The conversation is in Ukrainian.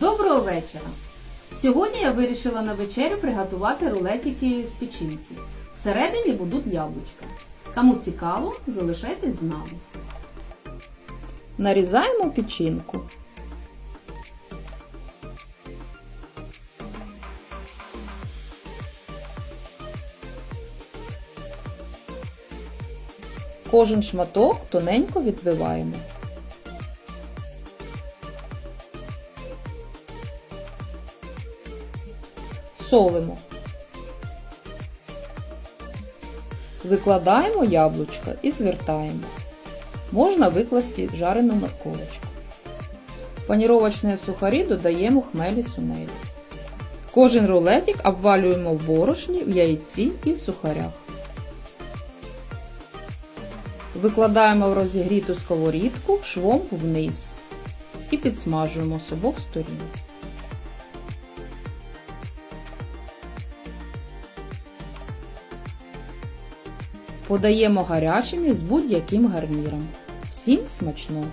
Доброго вечора! Сьогодні я вирішила на вечерю приготувати рулетики з печінки. Всередині будуть яблучка. Кому цікаво, залишайтесь з нами. Нарізаємо печінку. Кожен шматок тоненько відбиваємо. Солимо. Викладаємо яблучка і звертаємо. Можна викласти жарену морковочку. Паніровочні сухарі додаємо хмелі сунелі. Кожен рулетик обвалюємо в борошні, в яйці і в сухарях. Викладаємо в розігріту сковорідку швом вниз і підсмажуємо з обох сторін. Подаємо гарячими з будь-яким гарніром. Всім смачного!